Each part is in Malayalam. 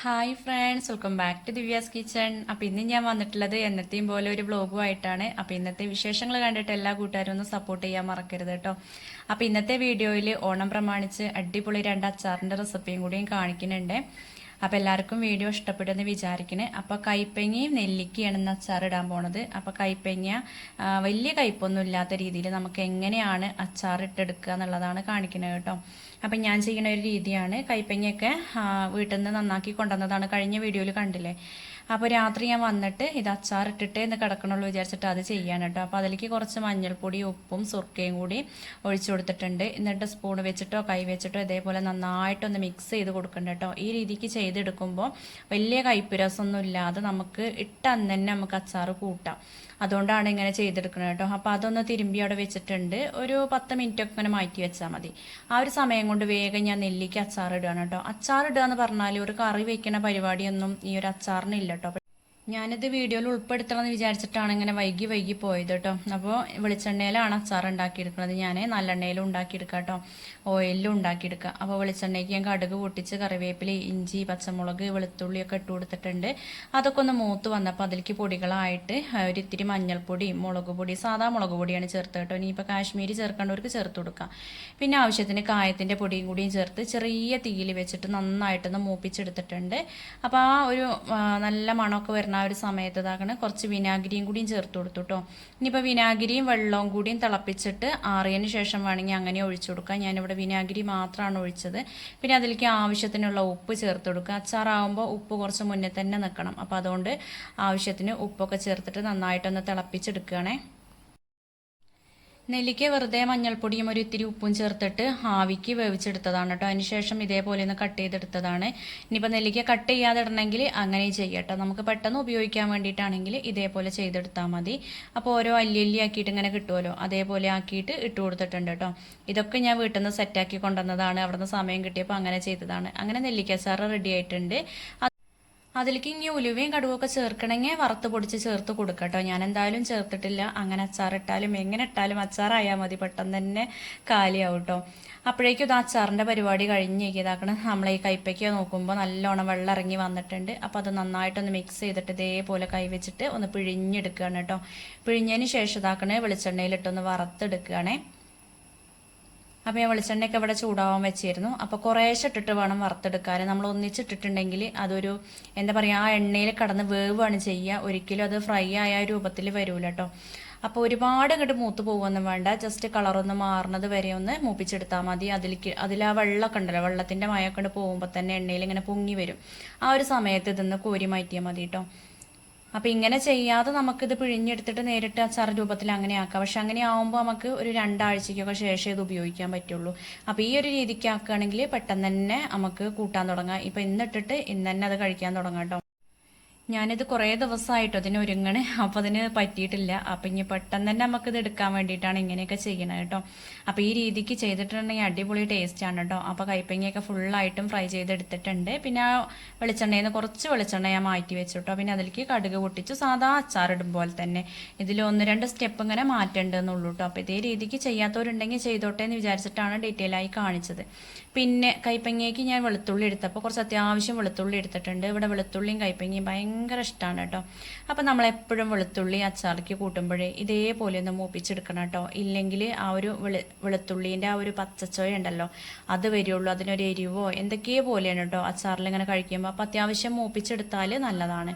Hi friends welcome back to Divya's kitchen അപ്പോൾ ഇന്ന് ഞാൻ വന്നിട്ടുള്ളത് എന്നത്തെയും പോലെ ഒരു വ്ളോഗുമായിട്ടാണ് അപ്പോൾ ഇന്നത്തെ വിശേഷങ്ങൾ കണ്ടിട്ട് എല്ലാ കൂട്ടുകാരും ഒന്ന് സപ്പോർട്ട് ചെയ്യാൻ മറക്കരുത് കേട്ടോ. അപ്പോൾ ഇന്നത്തെ വീഡിയോയിൽ ഓണം പ്രമാണിച്ച് അടിപൊളി രണ്ട് അച്ചാറിന്റെ റെസിപ്പിയും കൂടിയും കാണിക്കുന്നുണ്ട്. അപ്പോൾ എല്ലാവർക്കും വീഡിയോ ഇഷ്ടപ്പെട്ടെന്ന് വിചാരിക്കണേ. അപ്പോൾ കൈപ്പങ്ങയും നെല്ലിക്കയാണ് ഇന്ന് അച്ചാർ ഇടാൻ പോണത്. അപ്പോൾ കൈപ്പങ്ങ വലിയ കയ്പൊന്നും ഇല്ലാത്ത രീതിയിൽ നമുക്ക് എങ്ങനെയാണ് അച്ചാർ ഇട്ടെടുക്കുക എന്നുള്ളതാണ് കാണിക്കുന്നത് കേട്ടോ. അപ്പം ഞാൻ ചെയ്യുന്ന ഒരു രീതിയാണ് കൈപ്പങ്ങയൊക്കെ വീട്ടിൽ നിന്ന് നന്നാക്കി കൊണ്ടുവന്നതാണ് കഴിഞ്ഞ വീഡിയോയിൽ കണ്ടില്ലേ? അപ്പോൾ രാത്രി ഞാൻ വന്നിട്ട് ഇത് അച്ചാറിട്ടിട്ടേ എന്ന് കിടക്കണുള്ളൂ വിചാരിച്ചിട്ട് അത് ചെയ്യാൻ കേട്ടോ. അപ്പോൾ അതിലേക്ക് കുറച്ച് മഞ്ഞൾപ്പൊടി ഉപ്പും സുർക്കയും കൂടി ഒഴിച്ചു കൊടുത്തിട്ടുണ്ട്. എന്നിട്ട് സ്പൂൺ വെച്ചിട്ടോ കൈ വെച്ചിട്ടോ ഇതേപോലെ നന്നായിട്ടൊന്ന് മിക്സ് ചെയ്ത് കൊടുക്കണ്ട കേട്ടോ. ഈ രീതിക്ക് ചെയ്തെടുക്കുമ്പോൾ വലിയ കൈപ്പുരസൊന്നും ഇല്ലാതെ നമുക്ക് ഇട്ടന്ന് തന്നെ നമുക്ക് അച്ചാർ കൂട്ടാം. അതുകൊണ്ടാണ് ഇങ്ങനെ ചെയ്തെടുക്കുന്നത് കേട്ടോ. അപ്പോൾ അതൊന്ന് തിരുമ്പി അവിടെ വെച്ചിട്ടുണ്ട്. ഒരു പത്ത് മിനിറ്റ് ഒക്കെ ഇങ്ങനെ മാറ്റി വെച്ചാൽ മതി. ആ ഒരു സമയം കൊണ്ട് വേഗം ഞാൻ നെല്ലിക്ക് അച്ചാർ ഇടുകയാണ് കേട്ടോ. അച്ചാർ ഇടുക എന്ന് പറഞ്ഞാൽ ഒരു കറി വെക്കുന്ന പരിപാടിയൊന്നും ഈ ഒരു അച്ചാറിനില്ല കേട്ടോ. ഞാനിത് വീഡിയോയിൽ ഉൾപ്പെടുത്തണമെന്ന് വിചാരിച്ചിട്ടാണ് ഇങ്ങനെ വൈകി വൈകി പോയത് കേട്ടോ. അപ്പോൾ വെളിച്ചെണ്ണയിലാണ് അച്ചാർ ഉണ്ടാക്കിയെടുക്കുന്നത്. ഞാൻ നല്ലെണ്ണയിലും ഉണ്ടാക്കിയെടുക്കാം കേട്ടോ. ഓയിലും ഉണ്ടാക്കിയെടുക്കുക അപ്പോൾ വെളിച്ചെണ്ണയ്ക്ക് ഞാൻ കടുക് പൊട്ടിച്ച് കറിവേപ്പില ഇഞ്ചി പച്ചമുളക് വെളുത്തുള്ളിയൊക്കെ ഇട്ട് കൊടുത്തിട്ടുണ്ട്. അതൊക്കെ ഒന്ന് മൂത്ത് വന്നപ്പോൾ അതിലേക്ക് പൊടികളായിട്ട് ഒരു ഇത്തിരി മഞ്ഞൾപ്പൊടി മുളക് പൊടി സാധാ മുളക് പൊടിയാണ് ചേർത്ത് കേട്ടോ. ഇനിയിപ്പോൾ കാശ്മീരി ചേർക്കേണ്ടവർക്ക് ചേർത്ത് കൊടുക്കാം. പിന്നെ ആവശ്യത്തിന് കായത്തിന്റെ പൊടിയും കൂടിയും ചേർത്ത് ചെറിയ തീയിൽ വെച്ചിട്ട് നന്നായിട്ടൊന്ന് മൂപ്പിച്ചെടുത്തിട്ടുണ്ട്. അപ്പോൾ ആ ഒരു നല്ല മണമൊക്കെ വരുന്ന ആ ഒരു സമയത്ത് ഇതാക്കണ കുറച്ച് വിനാഗിരിയും കൂടിയും ചേർത്ത് കൊടുത്തു കേട്ടോ ഇനിയിപ്പോൾ വിനാഗിരിയും വെള്ളവും കൂടിയും തിളപ്പിച്ചിട്ട് ആറിയതിന് ശേഷം വേണമെങ്കിൽ അങ്ങനെ ഒഴിച്ചു കൊടുക്കാം. ഞാനിവിടെ വിനാഗിരി മാത്രമാണ് ഒഴിച്ചത്. പിന്നെ അതിലേക്ക് ആവശ്യത്തിനുള്ള ഉപ്പ് ചേർത്ത് കൊടുക്കുക. അച്ചാറാവുമ്പോൾ ഉപ്പ് കുറച്ച് മുന്നേ തന്നെ നിൽക്കണം. അപ്പോൾ അതുകൊണ്ട് ആവശ്യത്തിന് ഉപ്പൊക്കെ ചേർത്തിട്ട് നന്നായിട്ടൊന്ന് തിളപ്പിച്ചെടുക്കുകയാണേ. നെല്ലിക്ക വെറുതെ മഞ്ഞൾപ്പൊടിയും ഒരു ഇത്തിരി ഉപ്പും ചേർത്തിട്ട് ആവിക്ക് വേവിച്ചെടുത്തതാണ് കേട്ടോ. അതിനുശേഷം ഇതേപോലെ ഒന്ന് കട്ട് ചെയ്തെടുത്തതാണ്. ഇനിയിപ്പോൾ നെല്ലിക്ക കട്ട് ചെയ്യാതെ ഇടണമെങ്കിൽ അങ്ങനെ ചെയ്യട്ടോ നമുക്ക് പെട്ടെന്ന് ഉപയോഗിക്കാൻ വേണ്ടിയിട്ടാണെങ്കിൽ ഇതേപോലെ ചെയ്തെടുത്താൽ മതി. അപ്പോൾ ഓരോ അല്ലി ആക്കിയിട്ട് ഇങ്ങനെ കിട്ടുമല്ലോ അതേപോലെ ആക്കിയിട്ട് ഇട്ട് കൊടുത്തിട്ടുണ്ട് കേട്ടോ. ഇതൊക്കെ ഞാൻ വീട്ടിൽ നിന്ന് സെറ്റാക്കി കൊണ്ടുവന്നതാണ്. അവിടുന്ന് സമയം കിട്ടിയപ്പോൾ അങ്ങനെ ചെയ്തതാണ്. അങ്ങനെ നെല്ലിക്ക റെഡി ആയിട്ടുണ്ട്. അതിലേക്ക് ഇനി ഉലുവയും കടുവൊക്കെ ചേർക്കണമെങ്കിൽ വറുത്ത് പൊടിച്ച് ചേർത്ത് കൊടുക്കട്ടോ ഞാൻ എന്തായാലും ചേർത്തിട്ടില്ല. അങ്ങനെ അച്ചാറിട്ടാലും എങ്ങനെ ഇട്ടാലും അച്ചാറായാൽ മതി. പെട്ടെന്ന് തന്നെ കാലിയാവും അപ്പോഴേക്കും ഇത് അച്ചാറിന്റെ പരിപാടി കഴിഞ്ഞ് ഇതാക്കണം. നമ്മൾ ഈ കൈപ്പയ്ക്ക നോക്കുമ്പോൾ നല്ലോണം വെള്ളം ഇറങ്ങി വന്നിട്ടുണ്ട്. അപ്പോൾ അത് നന്നായിട്ടൊന്ന് മിക്സ് ചെയ്തിട്ട് ഇതേപോലെ കൈവച്ചിട്ട് ഒന്ന് പിഴിഞ്ഞെടുക്കുകയാണ് കേട്ടോ. പിഴിഞ്ഞതിന് ശേഷം ഇതാക്കണേ വെളിച്ചെണ്ണയിലിട്ടൊന്ന് വറുത്തെടുക്കുകയാണേ. അപ്പോൾ ഞാൻ വെളിച്ചെണ്ണയൊക്കെ ഇവിടെ ചൂടാവാൻ വെച്ചിരുന്നു. അപ്പോൾ കുറേശ്ശെ ഇട്ടിട്ട് വേണം വറുത്തെടുക്കാൻ നമ്മൾ ഒന്നിച്ചിട്ടിട്ടുണ്ടെങ്കിൽ അതൊരു എന്താ പറയുക ആ എണ്ണയിൽ കടന്ന് വേവാണ് ചെയ്യുക. ഒരിക്കലും അത് ഫ്രൈ ആയ രൂപത്തിൽ വരൂല കേട്ടോ അപ്പോൾ ഒരുപാട് ഇങ്ങോട്ട് മൂത്ത് പോകുമൊന്നും വേണ്ട. ജസ്റ്റ് കളറൊന്ന് മാറുന്നത് വരെ ഒന്ന് മൂപ്പിച്ചെടുത്താൽ മതി. അതിലേക്ക് അതിൽ ആ വെള്ളമൊക്കെ ഉണ്ടല്ലോ വെള്ളത്തിന്റെ മയമൊക്കെ കൊണ്ട് പോകുമ്പോൾ തന്നെ എണ്ണയിൽ ഇങ്ങനെ പൊങ്ങി വരും. ആ ഒരു സമയത്ത് ഇതൊന്ന് കോരി മാറ്റിയാൽ മതി കേട്ടോ അപ്പോൾ ഇങ്ങനെ ചെയ്യാതെ നമുക്കിത് പിഴിഞ്ഞെടുത്തിട്ട് നേരിട്ട് അച്ചാർ രൂപത്തിൽ അങ്ങനെ ആക്കാം. പക്ഷെ അങ്ങനെ ആവുമ്പോൾ നമുക്ക് ഒരു രണ്ടാഴ്ചയ്ക്കൊക്കെ ശേഷം ഇത് ഉപയോഗിക്കാൻ പറ്റുള്ളൂ. അപ്പോൾ ഈ ഒരു രീതിക്ക് ആക്കുകയാണെങ്കിൽ പെട്ടെന്ന് തന്നെ നമുക്ക് കൂട്ടാൻ തുടങ്ങാം. ഇപ്പൊ ഇന്നിട്ടിട്ട് ഇന്ന് തന്നെ അത് കഴിക്കാൻ തുടങ്ങാം കേട്ടോ. ഞാനിത് കുറേ ദിവസമായിട്ടോ അതിന് ഒരുങ്ങണേ അപ്പോൾ അതിന് പറ്റിയിട്ടില്ല. അപ്പം ഇനി പെട്ടെന്ന് തന്നെ നമുക്കിത് എടുക്കാൻ വേണ്ടിയിട്ടാണ് ഇങ്ങനെയൊക്കെ ചെയ്യണത് കേട്ടോ. അപ്പോൾ ഈ രീതിക്ക് ചെയ്തിട്ടുണ്ടെങ്കിൽ അടിപൊളി ടേസ്റ്റാണ് കേട്ടോ. അപ്പോൾ കൈപ്പങ്ങയൊക്കെ ഫുള്ളായിട്ടും ഫ്രൈ ചെയ്തെടുത്തിട്ടുണ്ട്. പിന്നെ ആ വെളിച്ചെണ്ണയിൽ നിന്ന് കുറച്ച് വെളിച്ചെണ്ണ ഞാൻ മാറ്റി വെച്ചു കേട്ടോ. പിന്നെ അതിലേക്ക് കടുക് പൊട്ടിച്ച് സാധാ അച്ചാറിടും പോലെ തന്നെ. ഇതിൽ ഒന്ന് രണ്ട് സ്റ്റെപ്പ് ഇങ്ങനെ മാറ്റേണ്ടതെന്നുള്ളൂ കേട്ടോ. അപ്പോൾ ഇതേ രീതിക്ക് ചെയ്യാത്തവരുണ്ടെങ്കിൽ ചെയ്തോട്ടെ എന്ന് വിചാരിച്ചിട്ടാണ് ഡീറ്റെയിൽ ആയി കാണിച്ചത്. പിന്നെ കൈപ്പങ്ങയ്ക്ക് ഞാൻ വെളുത്തുള്ളി എടുത്തപ്പോൾ കുറച്ച് അത്യാവശ്യം വെളുത്തുള്ളി എടുത്തിട്ടുണ്ട്. ഇവിടെ വെളുത്തുള്ളിയും കൈപ്പങ്ങയും ഭയങ്കര ഇഷ്ടമാണ് കേട്ടോ. അപ്പോൾ നമ്മളെപ്പോഴും വെളുത്തുള്ളി അച്ചാറിലേക്ക് കൂട്ടുമ്പോഴേ ഇതേപോലെ ഒന്ന് മൂപ്പിച്ചെടുക്കണം കേട്ടോ. ഇല്ലെങ്കിൽ ആ ഒരു വെളു വെളുത്തുള്ളീന്റെ ആ ഒരു പച്ചച്ചോയ ഉണ്ടല്ലോ അത് വരുള്ളൂ. അതിനൊരു എരിവോ എന്തൊക്കെയോ പോലെയാണ് കേട്ടോ അച്ചാറിൽ ഇങ്ങനെ കഴിക്കുമ്പോൾ അപ്പോൾ അത്യാവശ്യം മൂപ്പിച്ചെടുത്താൽ നല്ലതാണ്.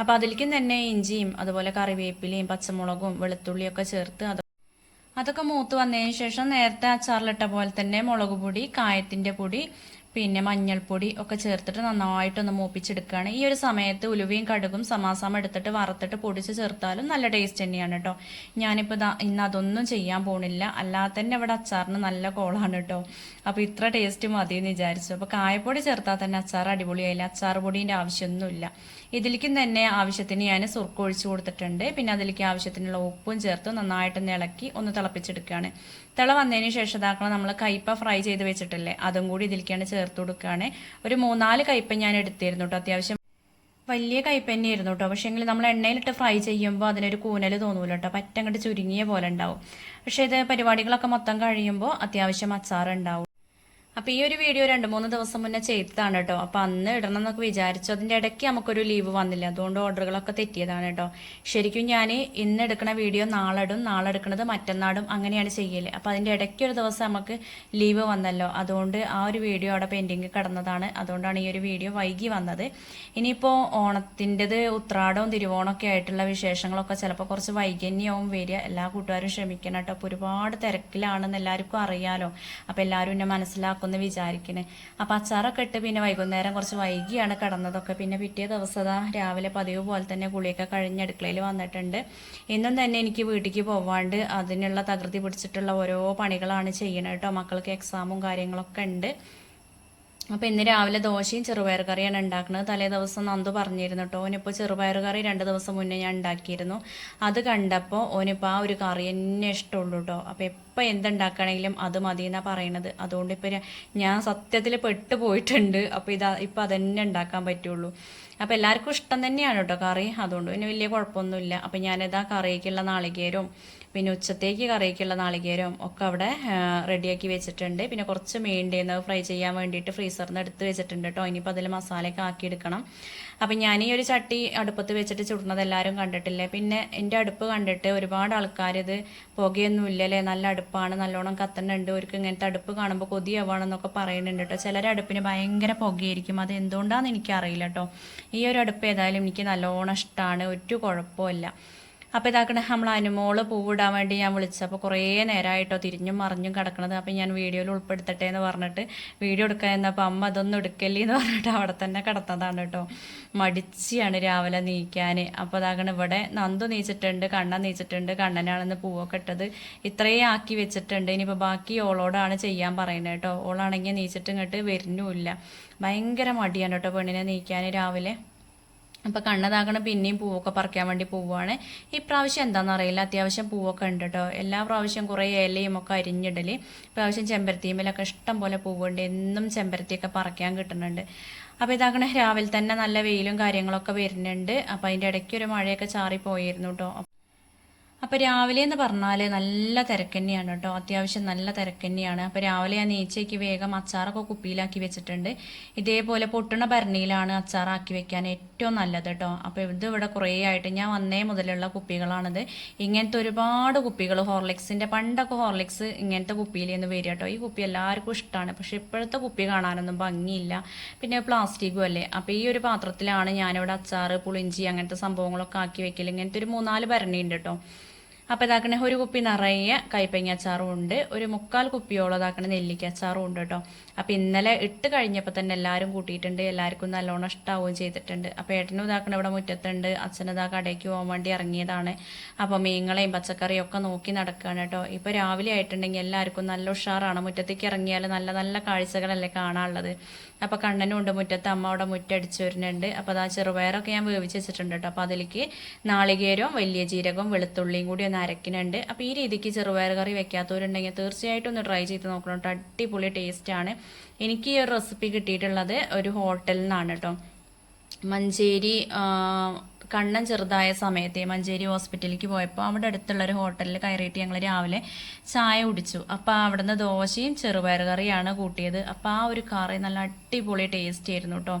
അപ്പോൾ അതിലേക്കും തന്നെ ഇഞ്ചിയും അതുപോലെ കറിവേപ്പിലയും പച്ചമുളകും വെളുത്തുള്ളിയൊക്കെ ചേർത്ത് അത് അതൊക്കെ മൂത്ത് വന്നതിന് ശേഷം നേരത്തെ അച്ചാറിലിട്ട പോലെ തന്നെ മുളക് പൊടി കായത്തിന്റെ പൊടി പിന്നെ മഞ്ഞൾപ്പൊടി ഒക്കെ ചേർത്തിട്ട് നന്നായിട്ടൊന്ന് മൂപ്പിച്ചെടുക്കുകയാണ്. ഈ ഒരു സമയത്ത് ഉലുവയും കടുകും സമാസം എടുത്തിട്ട് വറുത്തിട്ട് പൊടിച്ച് ചേർത്താലും നല്ല ടേസ്റ്റ് തന്നെയാണ് കേട്ടോ ഞാനിപ്പോൾ ഇന്ന് അതൊന്നും ചെയ്യാൻ പോണില്ല. അല്ലാതെ തന്നെ ഇവിടെ അച്ചാറിന് നല്ല കോളാണ് കേട്ടോ അപ്പോൾ ഇത്ര ടേസ്റ്റ് മതി എന്ന് വിചാരിച്ചു. അപ്പോൾ കായപ്പൊടി ചേർത്താൽ തന്നെ അച്ചാർ അടിപൊളിയായില്ല? അച്ചാർ പൊടീന്റെ ആവശ്യമൊന്നുമില്ല. ഇതിലേക്കും തന്നെ ആവശ്യത്തിന് ഞാൻ സുർക്ക ഒഴിച്ചു കൊടുത്തിട്ടുണ്ട്. പിന്നെ അതിലേക്ക് ആവശ്യത്തിനുള്ള ഉപ്പും ചേർത്ത് നന്നായിട്ട് ഇളക്കി ഒന്ന് തിളപ്പിച്ചെടുക്കുകയാണ്. തിള വന്നതിന് ശേഷം ഇതാക്കണം നമ്മൾ കയ്പ ഫ്രൈ ചെയ്ത് വെച്ചിട്ടില്ലേ? അതും കൂടി ഇതിലേക്കാണ് ചേർത്ത് കൊടുക്കുകയാണ്. ഒരു മൂന്നാൽ കയ്പ ഞാൻ എടുത്തിരുന്നു കേട്ടോ അത്യാവശ്യം വലിയ കയ്പ തന്നെയായിരുന്നു കേട്ടോ പക്ഷേ എങ്കിൽ നമ്മൾ എണ്ണയിലിട്ട് ഫ്രൈ ചെയ്യുമ്പോൾ അതിനൊരു കൂനൽ തോന്നൂല കേട്ടോ പറ്റങ്ങോട്ട് ചുരുങ്ങിയ പോലെ ഉണ്ടാവും. പക്ഷേ ഇത് പരിപാടികളൊക്കെ മൊത്തം കഴിയുമ്പോൾ അത്യാവശ്യം അച്ചാർ ഉണ്ടാവും അപ്പോൾ ഈ ഒരു വീഡിയോ രണ്ട് മൂന്ന് ദിവസം മുന്നേ ചെയ്തതാണ് കേട്ടോ. അപ്പോൾ അന്ന് ഇടണം എന്നൊക്കെ വിചാരിച്ചു. അതിന്റെ ഇടയ്ക്ക് നമുക്കൊരു ലീവ് വന്നില്ല. അതുകൊണ്ട് ഓർഡറുകളൊക്കെ തെറ്റിയതാണ് കേട്ടോ. ശരിക്കും ഞാൻ ഇന്ന് എടുക്കുന്ന വീഡിയോ നാളെ ഇടും നാളെ എടുക്കുന്നത് മറ്റന്നാടും അങ്ങനെയാണ് ചെയ്യൽ. അപ്പോൾ അതിന്റെ ഇടയ്ക്ക് ഒരു ദിവസം നമുക്ക് ലീവ് വന്നല്ലോ. അതുകൊണ്ട് ആ ഒരു വീഡിയോ അവിടെ പെൻഡിങ് കിടന്നതാണ്. അതുകൊണ്ടാണ് ഈ ഒരു വീഡിയോ വൈകി വന്നത്. ഇനിയിപ്പോൾ ഓണത്തിന്റെത് ഉത്രാടവും തിരുവോണമൊക്കെ ആയിട്ടുള്ള വിശേഷങ്ങളൊക്കെ ചിലപ്പോൾ കുറച്ച് വൈകന്യവും വരിക. എല്ലാ കൂട്ടുകാരും ശ്രമിക്കണം കേട്ടോ. ഒരുപാട് തിരക്കിലാണെന്ന് എല്ലാവർക്കും അറിയാലോ. അപ്പോൾ എല്ലാവരും എന്നെ മനസ്സിലാക്കുന്ന വിചാരിക്കണേ. അപ്പോൾ അച്ചാറൊക്കെ ഇട്ട് പിന്നെ വൈകുന്നേരം കുറച്ച് വൈകിയാണ് കിടന്നതൊക്കെ. പിന്നെ പിറ്റേ ദിവസം രാവിലെ പതിവ് പോലെ തന്നെ കുളിയൊക്കെ കഴിഞ്ഞ് അടുക്കളയിൽ വന്നിട്ടുണ്ട്. ഇന്നും തന്നെ എനിക്ക് വീട്ടിലേക്ക് പോവാണ്ട് അതിനുള്ള തകൃതി പിടിച്ചിട്ടുള്ള ഓരോ പണികളാണ് ചെയ്യണത് കേട്ടോ. മക്കൾക്ക് എക്സാമും കാര്യങ്ങളൊക്കെ ഉണ്ട്. അപ്പോൾ ഇന്ന് രാവിലെ ദോശയും ചെറുപയർ കറിയാണ് ഉണ്ടാക്കുന്നത്. തലേ ദിവസം നന്ദു പറഞ്ഞിരുന്നു കേട്ടോ ഓനിപ്പോൾ ചെറുപയർ കറി രണ്ട് ദിവസം മുന്നേ ഞാൻ ഉണ്ടാക്കിയിരുന്നു. അത് കണ്ടപ്പോൾ ഓനിപ്പോൾ ആ ഒരു കറി തന്നെ ഇഷ്ടമുള്ളൂ കേട്ടോ അപ്പോൾ എപ്പോൾ എന്തുണ്ടാക്കുകയാണെങ്കിലും അത് മതി എന്നാണ് പറയണത്. അതുകൊണ്ട് ഇപ്പോൾ ഞാൻ സത്യത്തിൽ പെട്ട് പോയിട്ടുണ്ട്. അപ്പോൾ ഇതാ ഇപ്പോൾ അതന്നെ ഉണ്ടാക്കാൻ പറ്റുള്ളൂ. അപ്പോൾ എല്ലാവർക്കും ഇഷ്ടം തന്നെയാണ് കേട്ടോ കറി. അതുകൊണ്ട് പിന്നെ വലിയ കുഴപ്പമൊന്നുമില്ല. അപ്പോൾ ഞാനിതാ കറിയേക്കുള്ള നാളികേരവും പിന്നെ ഉച്ചത്തേക്ക് കറിയൊക്കെയുള്ള നാളികേരവും ഒക്കെ അവിടെ റെഡിയാക്കി വെച്ചിട്ടുണ്ട്. പിന്നെ കുറച്ച് മീണ്ടേന്ന് ഫ്രൈ ചെയ്യാൻ വേണ്ടിയിട്ട് ഫ്രീസറിൽ നിന്ന് എടുത്ത് വെച്ചിട്ടുണ്ട് കേട്ടോ. ഇനിയിപ്പോൾ അതിൽ മസാലയൊക്കെ ആക്കി എടുക്കണം അപ്പം ഞാൻ ഈ ഒരു ചട്ടി അടുപ്പത്ത് വെച്ചിട്ട് ചുടുന്നത് എല്ലാവരും കണ്ടിട്ടില്ലേ? പിന്നെ എന്റെ അടുപ്പ് കണ്ടിട്ട് ഒരുപാട് ആൾക്കാർ ഇത് പുകയൊന്നും ഇല്ലല്ലേ നല്ല അടുപ്പാണ് നല്ലോണം കത്തുന്നുണ്ട്. അവർക്ക് ഇങ്ങനത്തെ അടുപ്പ് കാണുമ്പോൾ കൊതിയാവാണെന്നൊക്കെ പറയുന്നുണ്ട് കേട്ടോ. ചിലരെ അടുപ്പിന് ഭയങ്കര പുകയായിരിക്കും. അത് എന്തുകൊണ്ടാണെന്ന് എനിക്കറിയില്ല കേട്ടോ. ഈ ഒരു അടുപ്പ് ഏതായാലും എനിക്ക് നല്ലോണം ഇഷ്ടമാണ് ഒരു കുഴപ്പമില്ല അപ്പോൾ ഇതാക്കണേ നമ്മൾ അനുമോൾ പൂവിടാൻ വേണ്ടി ഞാൻ വിളിച്ചപ്പോൾ കുറേ നേരമായിട്ടോ തിരിഞ്ഞും മറിഞ്ഞും കിടക്കണത്. അപ്പോൾ ഞാൻ വീഡിയോയിൽ ഉൾപ്പെടുത്തട്ടെ എന്ന് പറഞ്ഞിട്ട് വീഡിയോ എടുക്കാൻ എന്നപ്പോൾ അമ്മ അതൊന്നും എടുക്കല്ലേ എന്ന് പറഞ്ഞിട്ട് അവിടെ തന്നെ കിടത്തതാണ് കേട്ടോ. മടിച്ചാണ് രാവിലെ നീക്കാൻ അപ്പോൾ ഇതാകണ ഇവിടെ നന്ദു നീച്ചിട്ടുണ്ട് കണ്ണൻ നീച്ചിട്ടുണ്ട് കണ്ണനാണെന്ന് പൂവൊക്കെ ഇട്ടത്. ഇത്രയും ആക്കി വെച്ചിട്ടുണ്ട്. ഇനിയിപ്പോൾ ബാക്കി ഓളോടാണ് ചെയ്യാൻ പറയുന്നത് കേട്ടോ. ഓളാണെങ്കിൽ നീച്ചിട്ട് ഇങ്ങോട്ട് വരുന്നുമില്ല. ഭയങ്കര മടിയാണ് കേട്ടോ പെണ്ണിനെ നീക്കാൻ രാവിലെ. അപ്പോൾ കണ്ണതാകണം പിന്നെയും പൂവൊക്കെ പറിക്കാൻ വേണ്ടി പോവുകയാണ് ഇപ്രാവശ്യം എന്താണെന്ന് അറിയില്ല. അത്യാവശ്യം പൂവൊക്കെ ഉണ്ട് കേട്ടോ എല്ലാ പ്രാവശ്യം കുറേ ഇലയും ഒക്കെ അരിഞ്ഞിടൽ. ഇപ്രാവശ്യം ചെമ്പരത്തിയുമ്മലൊക്കെ ഇഷ്ടം പോലെ പൂവുണ്ട്. എന്നും ചെമ്പരത്തിയൊക്കെ പറിക്കാൻ കിട്ടുന്നുണ്ട്. അപ്പോൾ ഇതാക്കണ രാവിലെ തന്നെ നല്ല വെയിലും കാര്യങ്ങളൊക്കെ വരുന്നുണ്ട്. അപ്പോൾ അതിന്റെ ഇടയ്ക്ക് ഒരു മഴയൊക്കെ ചാറി പോയിരുന്നു കേട്ടോ അപ്പോൾ രാവിലെ എന്ന് പറഞ്ഞാൽ നല്ല തിരക്ക് തന്നെയാണ് കേട്ടോ. അത്യാവശ്യം നല്ല തിരക്ക് തന്നെയാണ് അപ്പോൾ രാവിലെ ഞാൻ നീച്ചയ്ക്ക് വേഗം അച്ചാറൊക്കെ കുപ്പിയിലാക്കി വെച്ചിട്ടുണ്ട്. ഇതേപോലെ പൊട്ടുന്ന ഭരണിയിലാണ് അച്ചാറാക്കി വെക്കാൻ ഏറ്റവും നല്ലത് കേട്ടോ. അപ്പോൾ ഇത് ഇവിടെ കുറേ ആയിട്ട് ഞാൻ വന്നേ മുതലുള്ള കുപ്പികളാണിത്. ഇങ്ങനത്തെ ഒരുപാട് കുപ്പികൾ ഹോർലിക്സിന്റെ പണ്ടൊക്കെ ഹോർലിക്സ് ഇങ്ങനത്തെ കുപ്പിയിൽ നിന്ന് വരിക കേട്ടോ. ഈ കുപ്പി എല്ലാവർക്കും ഇഷ്ടമാണ് പക്ഷെ ഇപ്പോഴത്തെ കുപ്പി കാണാനൊന്നും ഭംഗിയില്ല. പിന്നെ പ്ലാസ്റ്റിക്കും അല്ലേ? അപ്പോൾ ഈ ഒരു പാത്രത്തിലാണ് ഞാനിവിടെ അച്ചാറ് പുളിഞ്ചി അങ്ങനത്തെ സംഭവങ്ങളൊക്കെ ആക്കി വെക്കൽ ഇങ്ങനത്തെ ഒരു മൂന്നാൽ ഭരണിയുണ്ട് കേട്ടോ. അപ്പോൾ ഇതാക്കണ ഒരു കുപ്പി നിറയെ കൈപ്പങ്ങ അച്ചാറും ഉണ്ട്. ഒരു മുക്കാൽ കുപ്പിയോളം ഇതാക്കണ നെല്ലിക്ക അച്ചാറും ഉണ്ട് കേട്ടോ. അപ്പോൾ ഇന്നലെ ഇട്ട് കഴിഞ്ഞപ്പോൾ തന്നെ എല്ലാവരും കൂട്ടിയിട്ടുണ്ട്. എല്ലാവർക്കും നല്ലോണം ഇഷ്ടാവുകയും ചെയ്തിട്ടുണ്ട്. അപ്പോൾ ഏട്ടനും ഇതാക്കണ ഇവിടെ മുറ്റത്തുണ്ട്. അച്ഛനും ഇതാ കടയ്ക്ക് പോകാൻ വേണ്ടി ഇറങ്ങിയതാണ്. അപ്പോൾ മീങ്ങളെയും പച്ചക്കറിയും ഒക്കെ നോക്കി നടക്കുകയാണ് കേട്ടോ. ഇപ്പോൾ രാവിലെ ആയിട്ടുണ്ടെങ്കിൽ എല്ലാവർക്കും നല്ല ഉഷാറാണ്. മുറ്റത്തേക്ക് ഇറങ്ങിയാൽ നല്ല നല്ല കാഴ്ചകളല്ലേ കാണാനുള്ളത്. അപ്പോൾ കണ്ണനും ഉണ്ട് മുറ്റത്ത്. അമ്മ അവിടെ മുറ്റടിച്ച് വരുന്നുണ്ട്. അപ്പോൾ അതാ ചെറുപയറൊക്കെ ഞാൻ വേവിച്ച് വെച്ചിട്ടുണ്ട് കേട്ടോ. അപ്പോൾ അതിലേക്ക് നാളികേരവും വലിയ ജീരകവും വെളുത്തുള്ളിയും കൂടി ഒന്ന് അരക്കുന്നുണ്ട് അപ്പോൾ ഈ രീതിക്ക് ചെറുപയർ കറി വെക്കാത്തവരുണ്ടെങ്കിൽ തീർച്ചയായിട്ടും ഒന്ന് ട്രൈ ചെയ്ത് നോക്കണം കേട്ടോ. അടിപൊളി ടേസ്റ്റാണ് എനിക്ക് ഈ ഒരു റെസിപ്പി കിട്ടിയിട്ടുള്ളത് ഒരു ഹോട്ടലിൽ നിന്നാണ് കേട്ടോ. മഞ്ചേരി കണ്ണൻ ചെറുതായ സമയത്ത് മഞ്ചേരി ഹോസ്പിറ്റലിലേക്ക് പോയപ്പോൾ അവിടെ അടുത്തുള്ള ഒരു ഹോട്ടലിൽ കയറിയിട്ട് ഞങ്ങൾ രാവിലെ ചായ കുടിച്ചു. അപ്പോൾ അവിടുന്ന് ദോശയും ചെറുപയർ കറിയാണ് കൂട്ടിയത്. അപ്പോൾ ആ ഒരു കറി നല്ല അടിപൊളി ടേസ്റ്റ് ആയിരുന്നു കേട്ടോ.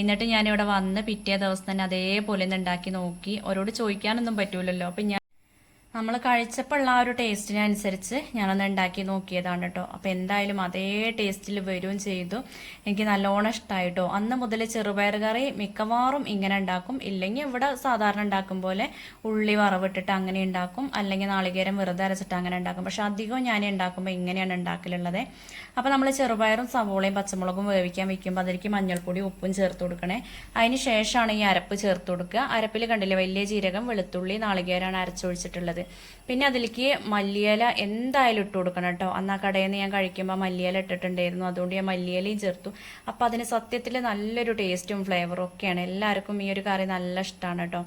എന്നിട്ട് ഞാനിവിടെ വന്ന് പിറ്റേ ദിവസം തന്നെ അതേപോലെ ഒന്ന് ഉണ്ടാക്കി നോക്കി. അവരോട് ചോദിക്കാനൊന്നും പറ്റൂലല്ലോ. അപ്പം ഞാൻ നമ്മൾ കഴിച്ചപ്പോൾ ആ ഒരു ടേസ്റ്റിനനുസരിച്ച് ഞാനൊന്ന് ഉണ്ടാക്കി നോക്കിയതാണ് കേട്ടോ അപ്പോൾ എന്തായാലും അതേ ടേസ്റ്റിൽ വരും ചെയ്തു. എനിക്ക് നല്ലോണം ഇഷ്ടമായിട്ടോ അന്ന് മുതൽ ചെറുപയർ കറി മിക്കവാറും ഇങ്ങനെ ഉണ്ടാക്കും. ഇല്ലെങ്കിൽ ഇവിടെ സാധാരണ ഉണ്ടാക്കും പോലെ ഉള്ളി വറവിട്ടിട്ട് അങ്ങനെ ഉണ്ടാക്കും. അല്ലെങ്കിൽ നാളികേരം വെറുതെ അരച്ചിട്ട് അങ്ങനെ ഉണ്ടാക്കും. പക്ഷെ അധികവും ഞാൻ ഉണ്ടാക്കുമ്പോൾ ഇങ്ങനെയാണ് ഉണ്ടാക്കലുള്ളത്. അപ്പോൾ നമ്മൾ ചെറുപയറും സവോളയും പച്ചമുളകും വേവിക്കാൻ വെക്കുമ്പോൾ അതിലേക്ക് മഞ്ഞൾപ്പൊടി ഉപ്പും ചേർത്ത് കൊടുക്കണേ. അതിന് ശേഷമാണ് ഈ അരപ്പ് ചേർത്ത് കൊടുക്കുക. അരപ്പിൽ കണ്ടില്ലേ വലിയ ജീരകം വെളുത്തുള്ളി നാളികേരമാണ് അരച്ചൊഴിച്ചിട്ടുള്ളത്. പിന്നെ അതിലേക്ക് മല്ലിയില എന്തായാലും ഇട്ട് കൊടുക്കണം കേട്ടോ. അന്ന് ആ കടയിൽ നിന്ന് ഞാൻ കഴിക്കുമ്പോൾ മല്ലിയില ഇട്ടിട്ടുണ്ടായിരുന്നു. അതുകൊണ്ട് ഞാൻ മല്ലിയിലയും ചേർത്തു. അപ്പോൾ അതിന് സത്യത്തിൽ നല്ലൊരു ടേസ്റ്റും ഫ്ലേവറും ഒക്കെയാണ്. എല്ലാവർക്കും ഈ ഒരു കറി നല്ല ഇഷ്ടമാണ് കേട്ടോ.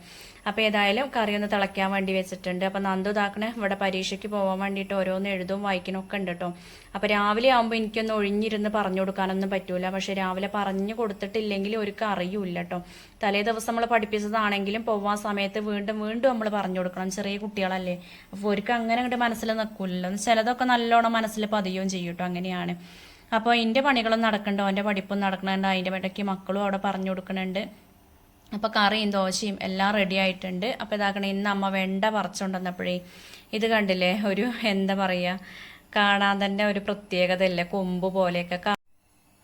അപ്പോൾ ഏതായാലും കറി ഒന്ന് തിളയ്ക്കാൻ വേണ്ടി വെച്ചിട്ടുണ്ട്. അപ്പോൾ നന്ദു താക്കണ് ഇവിടെ പരീക്ഷയ്ക്ക് പോകാൻ വേണ്ടിയിട്ട് ഓരോന്ന് എഴുതും വായിക്കണമൊക്കെ ഉണ്ട് കേട്ടോ അപ്പോൾ രാവിലെ ആകുമ്പോൾ എനിക്കൊന്ന് ഒഴിഞ്ഞിരുന്ന് പറഞ്ഞു കൊടുക്കാനൊന്നും പറ്റൂല. പക്ഷേ രാവിലെ പറഞ്ഞു കൊടുത്തിട്ടില്ലെങ്കിൽ ഒരു അറിയൂല കേട്ടോ തലേ ദിവസം നമ്മൾ പഠിപ്പിച്ചതാണെങ്കിലും പോവാൻ സമയത്ത് വീണ്ടും വീണ്ടും നമ്മൾ പറഞ്ഞു കൊടുക്കണം. ചെറിയ കുട്ടികളല്ലേ. അപ്പോൾ അവർക്ക് അങ്ങനെ അങ്ങോട്ട് മനസ്സിൽ നിൽക്കില്ലല്ലോ ചിലതൊക്കെ നല്ലോണം മനസ്സിൽ പതിയുകയും ചെയ്യും കേട്ടോ അങ്ങനെയാണ്. അപ്പോൾ എന്റെ പണികളും നടക്കുന്നുണ്ട് ഓന്റെ പഠിപ്പും നടക്കുന്നുണ്ട് അതിന്റെ ഇടയ്ക്ക് മക്കളും അവിടെ പറഞ്ഞു കൊടുക്കുന്നുണ്ട് അപ്പോൾ കറിയും ദോശയും എല്ലാം റെഡി ആയിട്ടുണ്ട്. അപ്പോൾ ഇതാക്കണേ ഇന്ന് അമ്മ വെണ്ട പറിച്ചുകൊണ്ടുവന്നപ്പോഴേ ഇത് കണ്ടില്ലേ? ഒരു എന്താ പറയാ കാണാൻ തന്നെ ഒരു പ്രത്യേകത ഇല്ലേ കൊമ്പ് പോലെയൊക്കെ.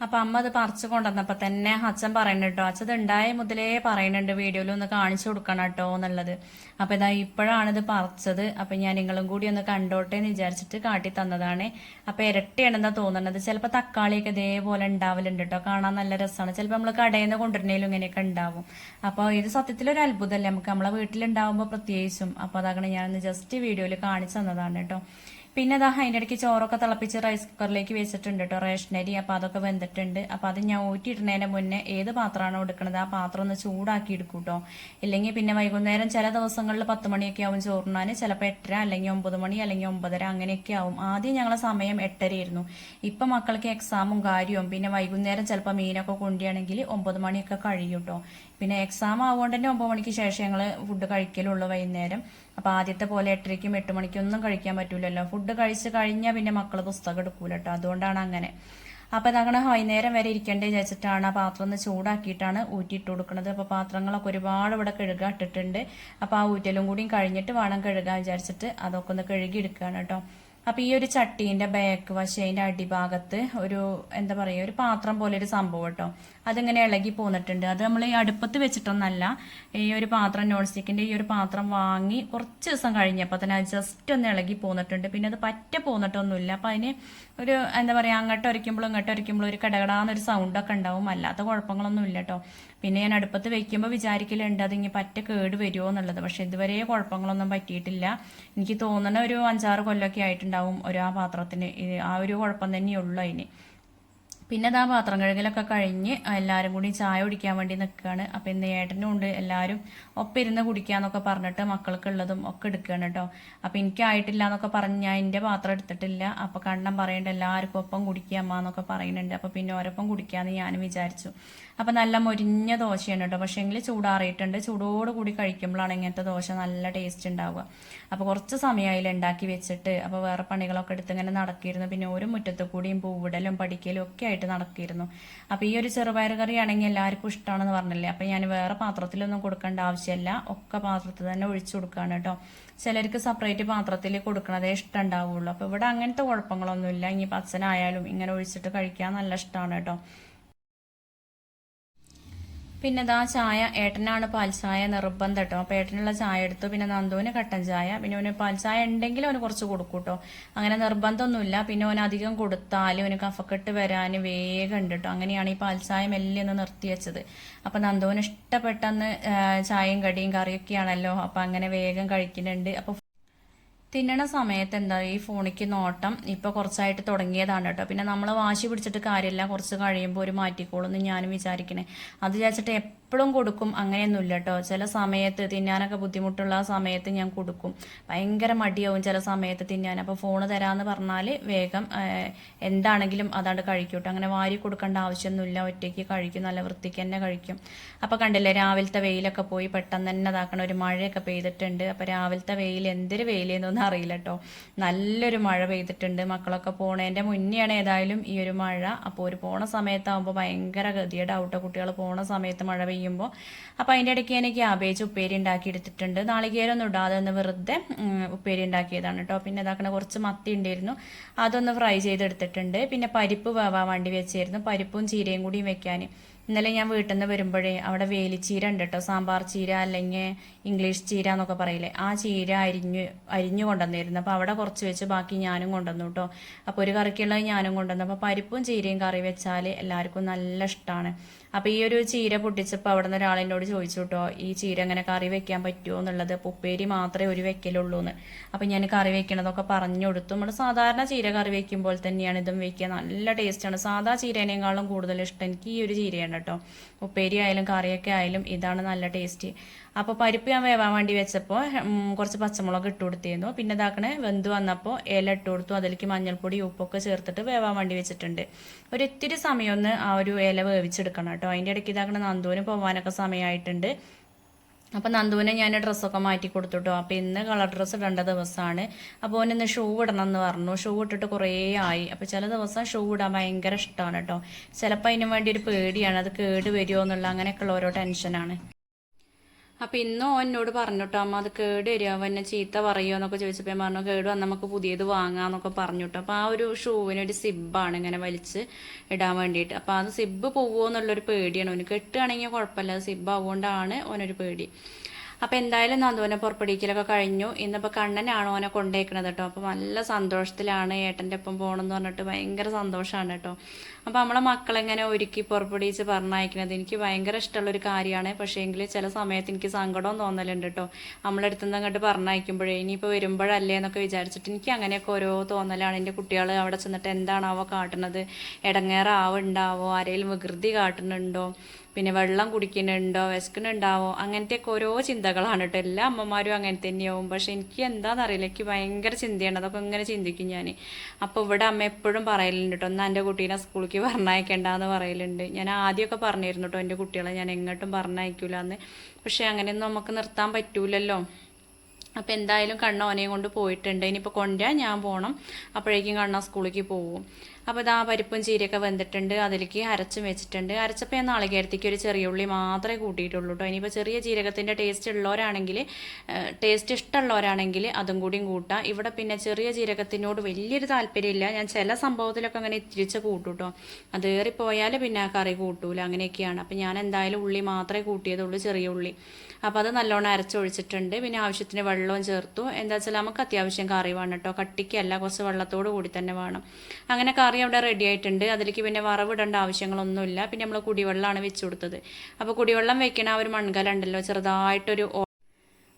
അപ്പോൾ അമ്മ അത് പറിച്ചു കൊണ്ടുവന്നപ്പോൾ തന്നെ അച്ഛൻ പറയുന്നുണ്ട് കേട്ടോ അച്ഛൻ ഉണ്ടായ മുതലേ പറയുന്നുണ്ട് വീഡിയോയിൽ ഒന്ന് കാണിച്ചു കൊടുക്കണം കേട്ടോ എന്നുള്ളത്. അപ്പോൾ ഇതാ ഇപ്പോഴാണ് ഇത് പറിച്ചത്. അപ്പോൾ ഞാൻ നിങ്ങളും കൂടി ഒന്ന് കണ്ടോട്ടെ എന്ന് വിചാരിച്ചിട്ട് കാട്ടി തന്നതാണ്. അപ്പോൾ ഇരട്ടിയാണെന്നാ തോന്നുന്നത് ചിലപ്പോൾ തക്കാളിയൊക്കെ ഇതേപോലെ ഉണ്ടാവലുണ്ട് കേട്ടോ കാണാൻ നല്ല രസമാണ്. ചിലപ്പോൾ നമ്മൾ കടയിൽ നിന്ന് കൊണ്ടുവരുന്നതിലും ഇങ്ങനെയൊക്കെ ഉണ്ടാവും. അപ്പോൾ ഇത് സത്യത്തിൽ ഒരു അത്ഭുതമല്ലേ? നമുക്ക് നമ്മളെ വീട്ടിലുണ്ടാവുമ്പോൾ പ്രത്യേകിച്ചും. അപ്പോൾ അതാണ് ഞാനൊന്ന് ജസ്റ്റ് വീഡിയോയിൽ കാണിച്ചു തന്നതാണ് കേട്ടോ പിന്നെ അതാ അതിന്റെ ഇടയ്ക്ക് ചോറൊക്കെ തിളപ്പിച്ച് റൈസ് കുക്കറിലേക്ക് വെച്ചിട്ടുണ്ട് കേട്ടോ റേഷനരി അപ്പോൾ അതൊക്കെ വെന്തിട്ടുണ്ട്. അപ്പോൾ അത് ഞാൻ ഊറ്റിയിടുന്നതിന് മുന്നേ ഏത് പാത്രമാണോ എടുക്കുന്നത് ആ പാത്രം ഒന്ന് ചൂടാക്കി എടുക്കും കേട്ടോ ഇല്ലെങ്കിൽ പിന്നെ വൈകുന്നേരം ചില ദിവസങ്ങളിൽ പത്ത് മണിയൊക്കെ ആവും ചോറിനാൻ ചിലപ്പോൾ എട്ടര അല്ലെങ്കിൽ ഒമ്പത് മണി അല്ലെങ്കിൽ ഒമ്പതര അങ്ങനെയൊക്കെ ആവും. ആദ്യം ഞങ്ങളെ സമയം എട്ടരയായിരുന്നു ഇപ്പം മക്കൾക്ക് എക്സാമും കാര്യവും പിന്നെ വൈകുന്നേരം ചിലപ്പോൾ മീനൊക്കെ കൊണ്ടുവരികയാണെങ്കിൽ ഒമ്പത് മണിയൊക്കെ കഴിയും കേട്ടോ പിന്നെ എക്സാം ആവുകൊണ്ട് തന്നെ ഒമ്പത് മണിക്ക് ശേഷം ഞങ്ങൾ ഫുഡ് കഴിക്കലുള്ളൂ വൈകുന്നേരം. അപ്പോൾ ആദ്യത്തെ പോലെ എട്ടരയ്ക്കും എട്ട് മണിക്കും ഒന്നും കഴിക്കാൻ പറ്റൂലല്ലോ. ഫുഡ് കഴിച്ച് കഴിഞ്ഞാൽ പിന്നെ മക്കൾ പുസ്തകം എടുക്കൂല കേട്ടോ അതുകൊണ്ടാണ് അങ്ങനെ. അപ്പോൾ ഇതങ്ങനെ വൈകുന്നേരം വരെ ഇരിക്കേണ്ടത് വിചാരിച്ചിട്ടാണ് ആ പാത്രം ഒന്ന് ചൂടാക്കിയിട്ടാണ് ഊറ്റിയിട്ട് കൊടുക്കുന്നത്. അപ്പോൾ പാത്രങ്ങളൊക്കെ ഒരുപാട് ഇവിടെ കഴുകാൻ ഇട്ടിട്ടുണ്ട്. അപ്പോൾ ആ ഊറ്റലും കൂടിയും കഴിഞ്ഞിട്ട് വേണം കഴുകാൻ വിചാരിച്ചിട്ട് അതൊക്കെ ഒന്ന് കഴുകി എടുക്കുകയാണ് കേട്ടോ അപ്പോൾ ഈ ഒരു ചട്ടീന്റെ ബാക്ക് വശം അതിന്റെ അടിഭാഗത്ത് ഒരു എന്താ പറയുക ഒരു പാത്രം പോലെ ഒരു സംഭവം കേട്ടോ അതിങ്ങനെ ഇളകി പോന്നിട്ടുണ്ട്. അത് നമ്മൾ ഈ അടുപ്പത്ത് വെച്ചിട്ടൊന്നല്ല ഈ ഒരു പാത്രം നോൺ സ്റ്റിക്കിന്റെ ഈ ഒരു പാത്രം വാങ്ങി കുറച്ച് ദിവസം കഴിഞ്ഞപ്പോൾ തന്നെ അത് ജസ്റ്റ് ഒന്ന് ഇളകി പോന്നിട്ടുണ്ട്. പിന്നെ അത് പറ്റ പോന്നിട്ടൊന്നുമില്ല. അപ്പോൾ അതിന് ഒരു എന്താ പറയുക അങ്ങോട്ട് ഒരയ്ക്കുമ്പോഴും ഇങ്ങോട്ട് ഒരയ്ക്കുമ്പോഴും ഒരു കടകടാന്നൊരു സൗണ്ടൊക്കെ ഉണ്ടാവും. അല്ലാത്ത കുഴപ്പങ്ങളൊന്നും ഇല്ല കേട്ടോ പിന്നെ ഞാൻ അടുപ്പത്ത് വെക്കുമ്പോൾ വിചാരിക്കലുണ്ട് അതിങ്ങനെ പറ്റ കേട് വരുമോ എന്നുള്ളത്. പക്ഷെ ഇതുവരെ കുഴപ്പങ്ങളൊന്നും പറ്റിയിട്ടില്ല. എനിക്ക് തോന്നുന്ന ഒരു അഞ്ചാറ് കൊല്ലമൊക്കെ ആയിട്ടുണ്ടാവും ഒരു ആ പാത്രത്തിന്. ആ ഒരു കുഴപ്പം തന്നെയുള്ളൂ അതിന്. പിന്നെ ഇതാ പാത്രം കഴുകലൊക്കെ കഴിഞ്ഞ് എല്ലാവരും കൂടി ചായ കുടിക്കാൻ വേണ്ടി നിൽക്കുകയാണ് അപ്പം ഇന്ന് ഏട്ടനും ഉണ്ട്. എല്ലാവരും ഒപ്പം ഇരുന്ന് കുടിക്കാന്നൊക്കെ പറഞ്ഞിട്ട് മക്കൾക്കുള്ളതും ഒക്കെ എടുക്കുകയാണ് കേട്ടോ അപ്പം എനിക്കായിട്ടില്ല എന്നൊക്കെ പറഞ്ഞ് ഞാൻ എന്റെ പാത്രം എടുത്തിട്ടില്ല. അപ്പം കണ്ണം പറയേണ്ട എല്ലാവർക്കും ഒപ്പം കുടിക്കുക എന്നൊക്കെ പറയുന്നുണ്ട്. അപ്പം പിന്നെ ഒരൊപ്പം കുടിക്കാമെന്ന് ഞാനും വിചാരിച്ചു. അപ്പം നല്ല മൊരിഞ്ഞ ദോശയാണ് കേട്ടോ പക്ഷേ എങ്കിൽ ചൂടാറിയിട്ടുണ്ട്. ചൂടോട് കൂടി കഴിക്കുമ്പോഴാണ് ഇങ്ങനത്തെ ദോശ നല്ല ടേസ്റ്റ് ഉണ്ടാവുക. അപ്പോൾ കുറച്ച് സമയമായില്ല ഉണ്ടാക്കി വെച്ചിട്ട്. അപ്പോൾ വേറെ പണികളൊക്കെ എടുത്ത് ഇങ്ങനെ നടക്കിയിരുന്നു. പിന്നെ ഒരു മുറ്റത്ത് കൂടിയും പൂവിടലും പഠിക്കലും ഒക്കെ ആയിട്ട് നടക്കിയിരുന്നു. അപ്പോൾ ഈ ഒരു ചെറുപയർ കറി ആണെങ്കിൽ എല്ലാവർക്കും ഇഷ്ടമാണെന്ന് പറഞ്ഞില്ലേ? അപ്പോൾ ഞാൻ വേറെ പാത്രത്തിലൊന്നും കൊടുക്കേണ്ട ആവശ്യമില്ല ഒക്കെ പാത്രത്തിൽ തന്നെ ഒഴിച്ചു കൊടുക്കുകയാണ് കേട്ടോ. ചിലർക്ക് സെപ്പറേറ്റ് പാത്രത്തിൽ കൊടുക്കണതേ ഇഷ്ടം ഉണ്ടാവുള്ളൂ അപ്പോൾ ഇവിടെ അങ്ങനത്തെ കുഴപ്പങ്ങളൊന്നുമില്ല. ഇനി പച്ചനായാലും ഇങ്ങനെ ഒഴിച്ചിട്ട് കഴിക്കാൻ നല്ല ഇഷ്ടമാണ് കേട്ടോ. പിന്നെ ഇതാ ചായ ഏട്ടനാണ് പാൽച്ചായ ചായ നിർബന്ധം കേട്ടോ അപ്പോൾ ഏട്ടനുള്ള ചായ എടുത്തു. പിന്നെ നന്ദുവിന് കട്ടൻ ചായ. പിന്നെ അവന് പാൽച്ചായ ചായ ഉണ്ടെങ്കിൽ അവന് കുറച്ച് കൊടുക്കും കേട്ടോ അങ്ങനെ നിർബന്ധമൊന്നുമില്ല. പിന്നെ ഓൻ അധികം കൊടുത്താൽ അവന് കഫക്കെട്ട് വരാൻ വേഗം ഉണ്ട് കേട്ടോ അങ്ങനെയാണ് ഈ പാൽച്ചായ ചായ മെല്ലെ ഒന്ന് നിർത്തി വെച്ചത്. അപ്പോൾ നന്ദുവിന് ഇഷ്ടപ്പെട്ടെന്ന് ചായയും കടിയും കറിയൊക്കെയാണല്ലോ. അപ്പോൾ അങ്ങനെ വേഗം കഴിക്കുന്നുണ്ട്. അപ്പോൾ തിന്നണ സമയത്ത് എന്താ ഈ ഫോണിക്ക് നോട്ടം ഇപ്പോൾ കുറച്ചായിട്ട് തുടങ്ങിയതാണ് കേട്ടോ. പിന്നെ നമ്മൾ വാശി പിടിച്ചിട്ട് കാര്യമില്ല കുറച്ച് കഴിയുമ്പോൾ ഒരു മാറ്റിക്കോളൂന്ന് ഞാനും വിചാരിക്കണേ. അത് വിചാരിച്ചിട്ട് എപ്പോഴും കൊടുക്കും. അങ്ങനെയൊന്നുമില്ല കേട്ടോ ചില സമയത്ത് തിന്നാനൊക്കെ ബുദ്ധിമുട്ടുള്ള സമയത്ത് ഞാൻ കൊടുക്കും. ഭയങ്കര മടിയാവും ചില സമയത്ത് തിന്നാൻ. അപ്പോൾ ഫോൺ തരാമെന്ന് പറഞ്ഞാൽ വേഗം എന്താണെങ്കിലും അതാണ്ട് കഴിക്കും കേട്ടോ അങ്ങനെ വാരി കൊടുക്കേണ്ട ആവശ്യമൊന്നുമില്ല. ഒറ്റയ്ക്ക് കഴിക്കും. നല്ല വൃത്തിക്ക് തന്നെ കഴിക്കും. അപ്പോൾ കണ്ടില്ലേ രാവിലത്തെ വെയിലൊക്കെ പോയി പെട്ടെന്ന് തന്നെ അതാക്കണം ഒരു മഴയൊക്കെ പെയ്തിട്ടുണ്ട്. അപ്പോൾ രാവിലത്തെ വെയിൽ എന്തൊരു വെയിലെന്നൊന്നും അറിയില്ല കേട്ടോ നല്ലൊരു മഴ പെയ്തിട്ടുണ്ട്. മക്കളൊക്കെ പോണേന്റെ മുന്നെയാണ് ഏതായാലും ഈ ഒരു മഴ. അപ്പോൾ ഒരു പോണ സമയത്താകുമ്പോൾ ഭയങ്കര ഗതിയുടെ ഔട്ടോ കുട്ടികൾ പോണ സമയത്ത് മഴ പെയ്യുമ്പോൾ അപ്പോൾ അതിന്റെ ഇടയ്ക്ക് ഞാൻ ക്യാബേജ് ഉപ്പേരി ഉണ്ടാക്കി എടുത്തിട്ടുണ്ട് നാളികേരൊന്നും ഇടാതെ ഒന്ന് വെറുതെ ഉപ്പേരി ഉണ്ടാക്കിയതാണ് കേട്ടോ പിന്നെ ഇതാക്കണ കുറച്ച് മത്തി ഉണ്ടായിരുന്നു. അതൊന്ന് ഫ്രൈ ചെയ്തെടുത്തിട്ടുണ്ട്. പിന്നെ പരിപ്പ് വേവാൻ വേണ്ടി വെച്ചായിരുന്നു. പരിപ്പും ചീരയും കൂടിയും വെക്കാൻ. ഇന്നലെ ഞാൻ വീട്ടിൽ നിന്ന് വരുമ്പോഴേ അവിടെ വേലിച്ചീര ഉണ്ട് കേട്ടോ സാമ്പാർ ചീര അല്ലെങ്കിൽ ഇംഗ്ലീഷ് ചീര എന്നൊക്കെ പറയില്ലേ. ആ ചീര അരിഞ്ഞ് അരിഞ്ഞു കൊണ്ടുവന്നിരുന്നു. അപ്പോൾ അവിടെ കുറച്ച് വെച്ച് ബാക്കി ഞാനും കൊണ്ടുവന്നു കേട്ടോ അപ്പോൾ ഒരു കറിക്കുള്ളത് ഞാനും കൊണ്ടുവന്നു. അപ്പോൾ പരിപ്പും ചീരയും കറി വെച്ചാൽ എല്ലാവർക്കും നല്ല ഇഷ്ടമാണ് അപ്പോൾ ഈ ഒരു ചീര പൊട്ടിച്ചപ്പോൾ അവിടെ നിന്ന് ഒരാളെന്നോട് ചോദിച്ചു കേട്ടോ ഈ ചീര എങ്ങനെ കറി വെക്കാൻ പറ്റുമോ എന്നുള്ളത്? ഉപ്പേരി മാത്രമേ ഒരു വെക്കലുള്ളൂ എന്ന് അപ്പോൾ ഞാൻ കറി വെക്കണതൊക്കെ പറഞ്ഞു കൊടുത്തു. നമ്മൾ സാധാരണ ചീര കറി വെക്കുമ്പോൾ തന്നെയാണ് ഇതും വെക്കുക. നല്ല ടേസ്റ്റാണ് സാധാ ചീരേനേക്കാളും കൂടുതൽ ഇഷ്ടം എനിക്ക് ഈ ഒരു ചീരയാണ് കേട്ടോ ഉപ്പേരി ആയാലും കറിയൊക്കെ ആയാലും ഇതാണ് നല്ല ടേസ്റ്റ്. അപ്പോൾ പരിപ്പ് ഞാൻ വേവാൻ വേണ്ടി വെച്ചപ്പോൾ കുറച്ച് പച്ചമുളക് ഇട്ട് കൊടുത്തിരുന്നു. പിന്നെ ഇതാക്കണേ വെന്ത് വന്നപ്പോൾ ഇല ഇട്ട് കൊടുത്തു. അതിലേക്ക് മഞ്ഞൾപ്പൊടി ഉപ്പൊക്കെ ചേർത്തിട്ട് വേവാൻ വേണ്ടി വെച്ചിട്ടുണ്ട്. ഒരു ഇത്തിരി സമയം ഒന്ന് ആ ഒരു ഇല വേവിച്ചെടുക്കണം കേട്ടോ. അതിന്റെ ഇടയ്ക്ക് ഇതാക്കണേ നന്ദൂന് പോകാനൊക്കെ സമയമായിട്ടുണ്ട്. അപ്പം നന്ദുവിനെ ഞാൻ ഡ്രസ്സൊക്കെ മാറ്റി കൊടുത്തു കേട്ടോ അപ്പം ഇന്ന് കളർ ഡ്രസ്സ് ഇടേണ്ട ദിവസമാണ് അപ്പോൾ ഓനിന്ന് ഷൂ ഇടണം എന്ന് പറഞ്ഞു. ഷൂ ഇട്ടിട്ട് കുറേ ആയി. അപ്പോൾ ചില ദിവസം ഷൂ ഇടാൻ ഭയങ്കര ഇഷ്ടമാണ് കേട്ടോ ചിലപ്പോൾ അതിന് വേണ്ടി ഒരു പേടിയാണ്. അത് കേട് വരുമോ എന്നുള്ള അങ്ങനെയൊക്കെയുള്ള ഓരോ ടെൻഷനാണ്. അപ്പോൾ ഇന്നും ഓൻ എന്നോട് പറഞ്ഞു കേട്ടോ അമ്മ അത് കേട് വരിക. എന്നെ ചീത്ത പറയുമോ എന്നൊക്കെ ചോദിച്ചപ്പോൾ ഞാൻ പറഞ്ഞു കേട് വന്നാൽ നമുക്ക് പുതിയത് വാങ്ങാന്നൊക്കെ പറഞ്ഞുട്ടോ. അപ്പോൾ ആ ഒരു ഷൂവിന് ഒരു സിബ്ബാണ് ഇങ്ങനെ വലിച്ച് ഇടാൻ വേണ്ടിയിട്ട്. അപ്പോൾ അത് സിബ് പോവുമോ എന്നുള്ളൊരു പേടിയാണ്. ഓന് കെട്ടുകയാണെങ്കിൽ കുഴപ്പമില്ല സിബ്ബ് ആവുകൊണ്ടാണ് ഓനൊരു പേടി. അപ്പോൾ എന്തായാലും നന്ദുവിനെ പുറപ്പെടിക്കലൊക്കെ കഴിഞ്ഞു. ഇന്നിപ്പോൾ കണ്ണനാണ് ഓനെ കൊണ്ടേക്കണത് കേട്ടോ. അപ്പോൾ നല്ല സന്തോഷത്തിലാണ് ഏട്ടന്റെ ഒപ്പം പോകണമെന്ന് പറഞ്ഞിട്ട് ഭയങ്കര സന്തോഷമാണ് കേട്ടോ. അപ്പോൾ നമ്മളെ മക്കളെങ്ങനെ ഒരുക്കി പുറപ്പെടുവിച്ച് പറഞ്ഞയക്കുന്നത്? എനിക്ക് ഭയങ്കര ഇഷ്ടമുള്ളൊരു കാര്യമാണ്. പക്ഷേ എങ്കിൽ ചില സമയത്ത് എനിക്ക് സങ്കടം തോന്നലുണ്ട് കേട്ടോ. നമ്മളെടുത്ത് നിന്ന് അങ്ങോട്ട് പറഞ്ഞയക്കുമ്പോഴേ ഇനിയിപ്പോൾ വരുമ്പോഴല്ലേ എന്നൊക്കെ വിചാരിച്ചിട്ട് എനിക്ക് അങ്ങനെയൊക്കെ ഓരോ തോന്നലാണ്. എന്റെ കുട്ടികൾ അവിടെ ചെന്നിട്ട് എന്താണാവോ കാട്ടുന്നത്? ഇടങ്ങേറാവുണ്ടാവോ ആരെങ്കിലും വികൃതി കാട്ടുന്നുണ്ടോ? പിന്നെ വെള്ളം കുടിക്കുന്നുണ്ടോ? വിശക്കുന്നുണ്ടാവോ? അങ്ങനത്തെയൊക്കെ ഓരോ ചിന്തകളാണ് കേട്ടോ. എല്ലാ അമ്മമാരും അങ്ങനെ തന്നെയാവും. പക്ഷെ എനിക്ക് എന്താണെന്നറിയില്ല എനിക്ക് ഭയങ്കര ചിന്തയാണ്. അതൊക്കെ ഇങ്ങനെ ചിന്തിക്കും ഞാൻ അപ്പോൾ ഇവിടെ അമ്മ എപ്പോഴും പറയലുണ്ട് കേട്ടോ. എന്നാൽ എന്റെ കുട്ടീനെ സ്കൂളിലേക്ക് പറഞ്ഞയക്കേണ്ടെന്ന് പറയലുണ്ട്. ഞാൻ ആദ്യമൊക്കെ പറഞ്ഞിരുന്നു കേട്ടോ എന്റെ കുട്ടികളെ ഞാൻ എങ്ങോട്ടും പറഞ്ഞയക്കില്ല എന്ന് പക്ഷേ അങ്ങനെയൊന്നും നമുക്ക് നിർത്താൻ പറ്റൂലല്ലോ. അപ്പം എന്തായാലും കണ്ണ ഓനെയും കൊണ്ട് പോയിട്ടുണ്ട്. ഇനിയിപ്പോൾ കൊണ്ടുവരാൻ ഞാൻ പോകണം അപ്പോഴേക്കും കണ്ണ സ്കൂളിലേക്ക് പോകും. അപ്പോൾ ഇതാ പരിപ്പും ചീരയൊക്കെ വെന്തിട്ടുണ്ട് അതിലേക്ക് അരച്ചും വെച്ചിട്ടുണ്ട്. അരച്ചപ്പോൾ ഞാൻ നാളികേരത്തേക്ക് ഒരു ചെറിയ ഉള്ളി മാത്രമേ കൂട്ടിയിട്ടുള്ളൂ കേട്ടോ ഇനിയിപ്പോൾ ചെറിയ ജീരകത്തിന്റെ ടേസ്റ്റ് ഉള്ളവരാണെങ്കിൽ ടേസ്റ്റ് ഇഷ്ടമുള്ളവരാണെങ്കിൽ അതും കൂടിയും കൂട്ടാം. ഇവിടെ പിന്നെ ചെറിയ ജീരകത്തിനോട് വലിയൊരു താല്പര്യമില്ല. ഞാൻ ചില സംഭവത്തിലൊക്കെ അങ്ങനെ തിരിച്ച് കൂട്ടും കേട്ടോ അത് ഏറിപ്പോയാൽ പിന്നെ ആ കറി കൂട്ടൂല. അങ്ങനെയൊക്കെയാണ്. അപ്പോൾ ഞാൻ എന്തായാലും ഉള്ളി മാത്രമേ കൂട്ടിയതുള്ളൂ ചെറിയ ഉള്ളി. അപ്പോൾ അത് നല്ലോണം അരച്ചൊഴിച്ചിട്ടുണ്ട്. പിന്നെ ആവശ്യത്തിന് വെള്ളവും ചേർത്തു. എന്താ വെച്ചാൽ നമുക്ക് അത്യാവശ്യം കറി വേണം കേട്ടോ കട്ടിക്കല്ല കുറച്ച് വെള്ളത്തോട് കൂടി തന്നെ വേണം. അങ്ങനെ കറി അവിടെ റെഡി ആയിട്ടുണ്ട്. അതിലേക്ക് പിന്നെ വറവിടേണ്ട ആവശ്യങ്ങളൊന്നുമില്ല. പിന്നെ നമ്മൾ കുടിവെള്ളമാണ് വെച്ച് കൊടുത്തത്. അപ്പോൾ കുടിവെള്ളം വെക്കണ ആ ഒരു മൺകല ഉണ്ടല്ലോ ചെറുതായിട്ടൊരു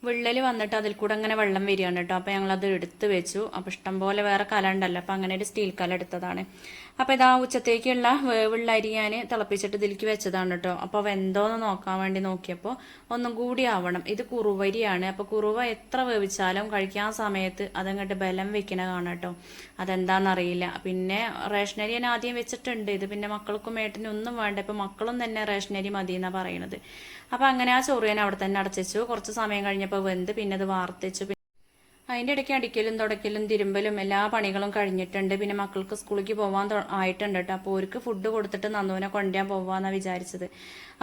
വിള്ളൽ വന്നിട്ട് അതിൽ കൂടെ അങ്ങനെ വെള്ളം വരികയാണ് കേട്ടോ. അപ്പോൾ ഞങ്ങളത് എടുത്ത് വെച്ചു. അപ്പോൾ ഇഷ്ടം പോലെ വേറെ കല ഉണ്ടല്ലോ അപ്പോൾ അങ്ങനെ ഒരു സ്റ്റീൽ കല എടുത്തതാണ്. അപ്പോൾ ഇതാ ഉച്ചത്തേക്കുള്ള വേവുള്ള ഞാൻ തിളപ്പിച്ചിട്ട് ഇതിലേക്ക് വെച്ചതാണ് കേട്ടോ. അപ്പോൾ വെന്തോന്ന് നോക്കാൻ വേണ്ടി നോക്കിയപ്പോൾ ഒന്നും കൂടി ആവണം. ഇത് കുറുവരിയാണ്. അപ്പോൾ കുറുവ എത്ര വേവിച്ചാലും കഴിക്കാൻ സമയത്ത് അതങ്ങോട്ട് ബലം വെക്കണ കാണാം കേട്ടോ. അതെന്താണെന്നറിയില്ല പിന്നെ റേഷനരി ഞാൻ ആദ്യം വെച്ചിട്ടുണ്ട്. ഇത് പിന്നെ മക്കൾക്കും ഏട്ടനും ഒന്നും വേണ്ട. ഇപ്പോൾ മക്കളും തന്നെ റേഷനരി മതി എന്നാണ് പറയണത്. അപ്പോൾ അങ്ങനെ ആ ചോറ് ഞാൻ അവിടെ തന്നെ അടച്ചു കുറച്ച് സമയം കഴിഞ്ഞപ്പോൾ വെന്ത് പിന്നെ അത് വാർത്തിച്ച് അതിന്റെ ഇടയ്ക്ക് അടിക്കലും തുടയ്ക്കലും തിരുമ്പലും എല്ലാ പണികളും കഴിഞ്ഞിട്ടുണ്ട്. പിന്നെ മക്കൾക്ക് സ്കൂളിലേക്ക് പോകാൻ ആയിട്ടുണ്ട് കേട്ടോ അപ്പോൾ അവർക്ക് ഫുഡ് കൊടുത്തിട്ട് നന്ദുവിനെ കൊണ്ടുവരാൻ പോകാമെന്നാണ് വിചാരിച്ചത്.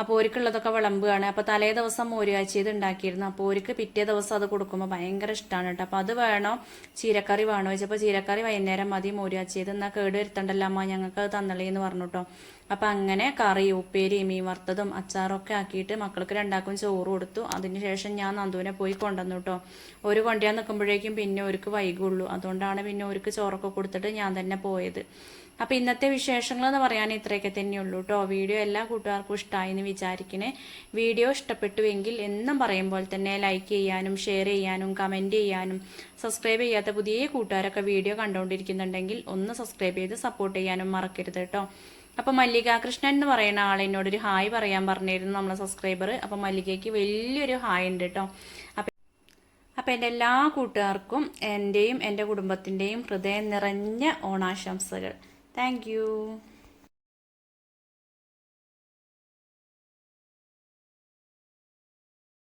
അപ്പോൾ ഓർക്കുള്ളതൊക്കെ വിളമ്പുകയാണ്. അപ്പോൾ തലേ ദിവസം മോരുകാച്ചിയത് ഉണ്ടാക്കിയിരുന്നു. അപ്പോൾ ഓർക്ക് പിറ്റേ ദിവസം അത് കൊടുക്കുമ്പോൾ ഭയങ്കര ഇഷ്ടമാണ് കേട്ടോ അപ്പോൾ അത് വേണോ? ചീരക്കറി വേണോ? വെച്ചപ്പോൾ ചീരക്കറി വൈകുന്നേരം മതി മോരുകാച്ചിയത്. എന്നാൽ കേട് വരുത്തണ്ടല്ലോ അമ്മ? ഞങ്ങൾക്ക് അത് എന്ന് പറഞ്ഞു കേട്ടോ അപ്പം അങ്ങനെ കറി ഉപ്പേരി മീൻ വറുത്തതും അച്ചാറൊക്കെ ആക്കിയിട്ട് മക്കൾക്ക് രണ്ടാക്കും ചോറ് കൊടുത്തു. അതിനുശേഷം ഞാൻ നന്ദുവിനെ പോയി കൊണ്ടുവന്നു കേട്ടോ ഒരു കൊണ്ടുവരാൻ നിൽക്കുമ്പോഴേക്കും പിന്നെ ഒരുക്ക് വൈകുള്ളൂ. അതുകൊണ്ടാണ് പിന്നെ ഒരുക്ക് ചോറൊക്കെ കൊടുത്തിട്ട് ഞാൻ തന്നെ പോയത്. അപ്പോൾ ഇന്നത്തെ വിശേഷങ്ങൾ എന്ന് പറയാൻ ഇത്രയൊക്കെ തന്നെയുള്ളൂ കേട്ടോ വീഡിയോ എല്ലാ കൂട്ടുകാർക്കും ഇഷ്ടമായി എന്ന് വിചാരിക്കണേ. വീഡിയോ ഇഷ്ടപ്പെട്ടുവെങ്കിൽ എന്നും പോലെ തന്നെ ലൈക്ക് ചെയ്യാനും ഷെയർ ചെയ്യാനും കമന്റ് ചെയ്യാനും സബ്സ്ക്രൈബ് ചെയ്യാത്ത പുതിയ കൂട്ടുകാരൊക്കെ വീഡിയോ കണ്ടുകൊണ്ടിരിക്കുന്നുണ്ടെങ്കിൽ ഒന്ന് സബ്സ്ക്രൈബ് ചെയ്ത് സപ്പോർട്ട് ചെയ്യാനും മറക്കരുത് കേട്ടോ അപ്പോൾ മല്ലിക കൃഷ്ണൻ എന്ന് പറയുന്ന ആൾ എന്നോട് ഒരു ഹായ് പറയാൻ പറഞ്ഞിരുന്നു നമ്മളെ സബ്സ്ക്രൈബർ അപ്പോൾ മല്ലികയ്ക്ക് വലിയൊരു ഹായ് ഉണ്ട് കേട്ടോ അപ്പം അപ്പം എന്റെ എല്ലാ കൂട്ടുകാർക്കും എന്റെയും എന്റെ കുടുംബത്തിന്റെയും ഹൃദയം നിറഞ്ഞ ഓണാശംസകൾ. താങ്ക്